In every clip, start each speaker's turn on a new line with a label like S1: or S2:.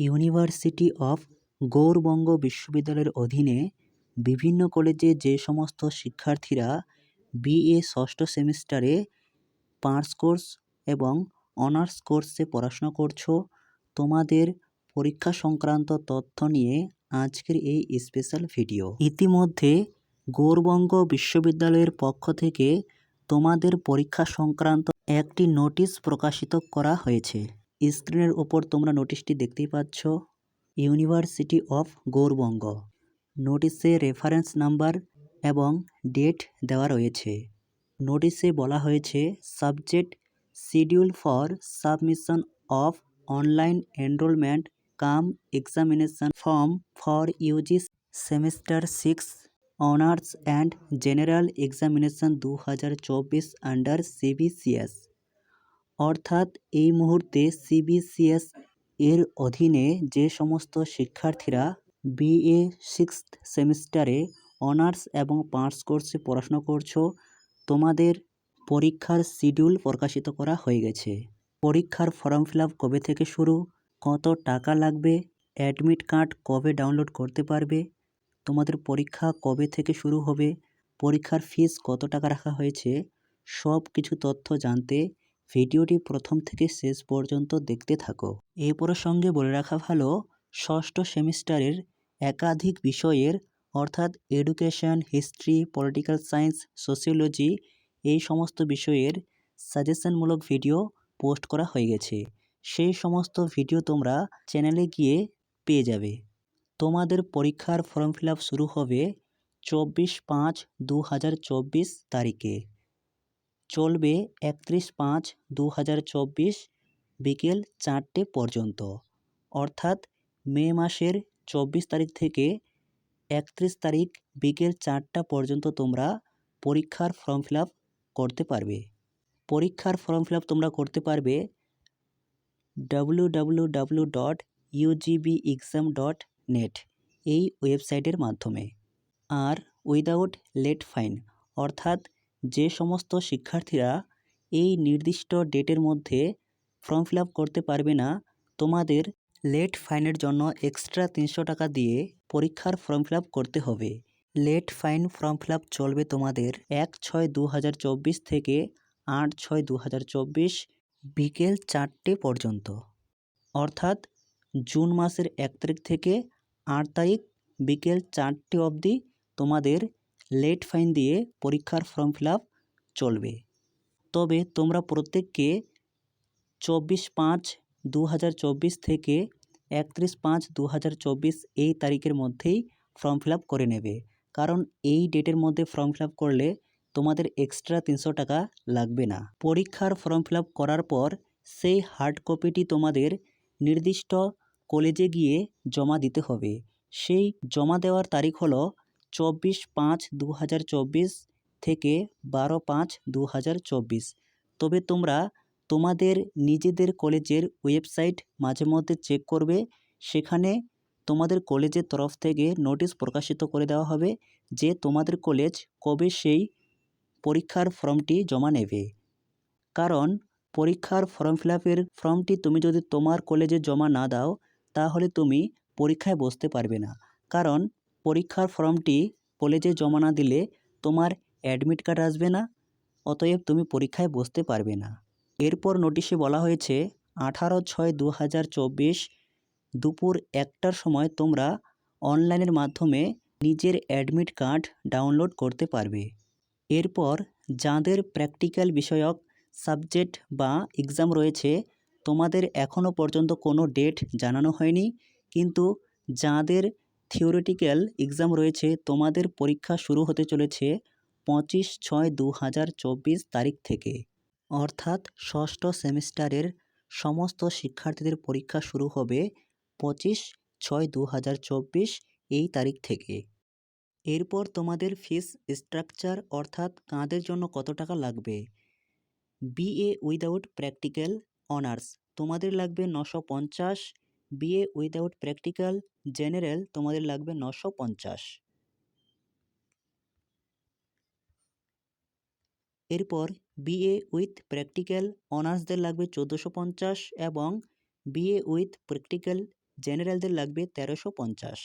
S1: University of Gourbanga বিশ্ববিদ্যালয়ের অধীনে বিভিন্ন কলেজে যে সমস্ত শিক্ষার্থীরা বিএ ষষ্ঠ সেমিস্টারে পার্স কোর্স এবং অনার্স কোর্সে পড়াশোনা করছ, তোমাদের পরীক্ষা সংক্রান্ত তথ্য নিয়ে আজকের এই স্পেশাল ভিডিও। ইতিমধ্যে গৌরবঙ্গ বিশ্ববিদ্যালয়ের পক্ষ থেকে তোমাদের পরীক্ষা সংক্রান্ত একটি নোটিশ প্রকাশিত করা হয়েছে। স্ক্রিনের ওপর তোমরা নোটিশটি দেখতেই পাচ্ছ, ইউনিভার্সিটি অফ গৌরবঙ্গ। নোটিশে রেফারেন্স নাম্বার এবং ডেট দেওয়া রয়েছে। নোটিশে বলা হয়েছে, subject schedule for submission of online enrolment cum examination form for UG semester six, honours and general examination দু হাজার চব্বিশ আন্ডার সিবিসিএস। অর্থাৎ এই মুহূর্তে সিবিসিএস এর অধীনে যে সমস্ত শিক্ষার্থীরা বিএ সিক্সথ সেমিস্টারে অনার্স এবং পার্স কোর্সে পড়াশোনা করছ, তোমাদের পরীক্ষার শিডিউল প্রকাশিত করা হয়ে গেছে। পরীক্ষার ফর্ম ফিল কবে থেকে শুরু, কত টাকা লাগবে অ্যাডমিট কার্ড কবে ডাউনলোড করতে পারবে, তোমাদের পরীক্ষা কবে থেকে শুরু হবে, পরীক্ষার ফিস কত টাকা রাখা হয়েছে সব কিছু তথ্য জানতে ভিডিওটি প্রথম থেকে শেষ পর্যন্ত দেখতে থাকো। এ প্রসঙ্গে বলে রাখা ভালো, ষষ্ঠ সেমিস্টারের একাধিক বিষয়ের, অর্থাৎ education history political science sociology এই সমস্ত বিষয়ের সাজেশনমূলক ভিডিও পোস্ট করা হয়ে গেছে। সেই সমস্ত ভিডিও তোমরা চ্যানেলে গিয়ে পেয়ে যাবে। তোমাদের পরীক্ষার ফর্ম ফিল শুরু হবে চব্বিশ পাঁচ দু তারিখে। চলবে একত্রিশ পাঁচ দু হাজার চব্বিশ বিকেল চারটে পর্যন্ত। অর্থাৎ মে মাসের চব্বিশ তারিখ থেকে একত্রিশ তারিখ বিকেল চারটা পর্যন্ত তোমরা পরীক্ষার ফর্ম ফিল করতে পারবে। পরীক্ষার ফর্ম ফিল তোমরা করতে পারবে W dot UGB exam dot net এই ওয়েবসাইটের মাধ্যমে। আর উইদাউট লেট ফাইন, অর্থাৎ যে সমস্ত শিক্ষার্থীরা এই নির্দিষ্ট ডেটের মধ্যে ফর্ম ফিল করতে পারবে না, তোমাদের লেট ফাইনের জন্য এক্সট্রা তিনশো টাকা দিয়ে পরীক্ষার ফর্ম ফিল করতে হবে। লেট ফাইন ফর্ম ফিল চলবে তোমাদের এক ছয় দু থেকে আট ছয় দু বিকেল চারটে পর্যন্ত। অর্থাৎ জুন মাসের এক তারিখ থেকে আট তারিখ বিকেল চারটে অবধি তোমাদের লেট ফাইন দিয়ে পরীক্ষার ফর্ম ফিল চলবে। তবে তোমরা প্রত্যেককে চব্বিশ পাঁচ দু থেকে একত্রিশ পাঁচ দু এই তারিখের মধ্যেই ফর্ম ফিল করে নেবে। কারণ এই ডেটের মধ্যে ফর্ম ফিল করলে তোমাদের এক্সট্রা তিনশো টাকা লাগবে না। পরীক্ষার ফর্ম ফিল করার পর সেই হার্ড কপিটি তোমাদের নির্দিষ্ট কলেজে গিয়ে জমা দিতে হবে। সেই জমা দেওয়ার তারিখ হলো চব্বিশ পাঁচ দু হাজার চব্বিশ থেকে বারো পাঁচ দু হাজার চব্বিশ। তবে তোমরা তোমাদের নিজেদের কলেজের ওয়েবসাইট মাঝে মধ্যে চেক করবে। সেখানে তোমাদের কলেজের তরফ থেকে নোটিশ প্রকাশিত করে দেওয়া হবে যে তোমাদের কলেজ কবে সেই পরীক্ষার ফর্মটি জমা নেবে। কারণ পরীক্ষার ফর্ম ফিল আপের ফর্মটি তুমি যদি তোমার কলেজে জমা না দাও, তাহলে তুমি পরীক্ষায় বসতে পারবে না। কারণ পরীক্ষার ফর্মটি কলেজে জমা না দিলে তোমার অ্যাডমিট কার্ড আসবে না, অতএব তুমি পরীক্ষায় বসতে পারবে না। এরপর নোটিশে বলা হয়েছে, আঠারো ছয় দু হাজার চব্বিশ দুপুর একটার সময় তোমরা অনলাইনের মাধ্যমে নিজের অ্যাডমিট কার্ড ডাউনলোড করতে পারবে। এরপর যাদের প্র্যাকটিক্যাল বিষয়ক সাবজেক্ট বা এক্সাম রয়েছে, তোমাদের এখনও পর্যন্ত কোনো ডেট জানানো হয়নি, কিন্তু যাদের থিওরিটিক্যাল এক্সাম রয়েছে। তোমাদের পরীক্ষা শুরু হতে চলেছে পঁচিশ ছয় দু হাজার চব্বিশ তারিখ থেকে। অর্থাৎ ষষ্ঠ সেমিস্টারের সমস্ত শিক্ষার্থীদের পরীক্ষা শুরু হবে পঁচিশ ছয় দু হাজার চব্বিশ এই তারিখ থেকে। এরপর তোমাদের ফিস স্ট্রাকচার অর্থাৎ কাঁদের জন্য কত টাকা লাগবে? BA without practical honours. তোমাদের লাগবে নশো পঞ্চাশ বিএ উইদাউট প্র্যাকটিক্যাল জেনারেল তোমাদের লাগবে নশো পঞ্চাশ। এরপর বিএ উইথ প্র্যাকটিক্যাল অনার্সদের লাগবে চোদ্দোশো পঞ্চাশ এবং বিএ উইথ প্র্যাকটিক্যাল জেনারেলদের লাগবে তেরোশো পঞ্চাশ।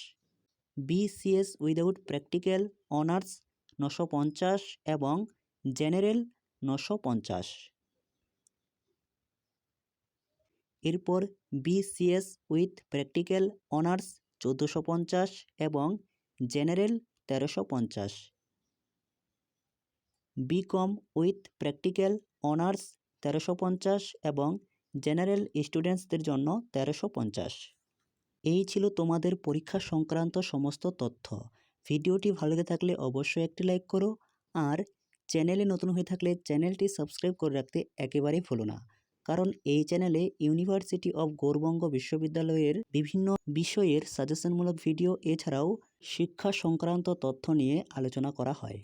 S1: বিসিএস উইদাউট প্র্যাকটিক্যাল অনার্স নশো পঞ্চাশ এবং জেনারেল নশো পঞ্চাশ। এরপর বিসিএস উইথ প্র্যাকটিক্যাল অনার্স চোদ্দোশো পঞ্চাশ এবং জেনারেল তেরোশো পঞ্চাশ। বিকম উইথ প্র্যাকটিক্যাল অনার্স তেরোশো পঞ্চাশ এবং জেনারেল স্টুডেন্টসদের জন্য তেরোশো পঞ্চাশ। এই ছিল তোমাদের পরীক্ষা সংক্রান্ত সমস্ত তথ্য। ভিডিওটি ভালো লেগে থাকলে অবশ্যই একটি লাইক করো আর চ্যানেলে নতুন হয়ে থাকলে চ্যানেলটি সাবস্ক্রাইব করে রাখতে একেবারেই ভুলো না। কারণ এই চ্যানেলে ইউনিভার্সিটি অব গৌরবঙ্গ বিশ্ববিদ্যালয়ের বিভিন্ন বিষয়ের সাজেশনমূলক ভিডিও এছাড়াও শিক্ষা সংক্রান্ত তথ্য নিয়ে আলোচনা করা হয়।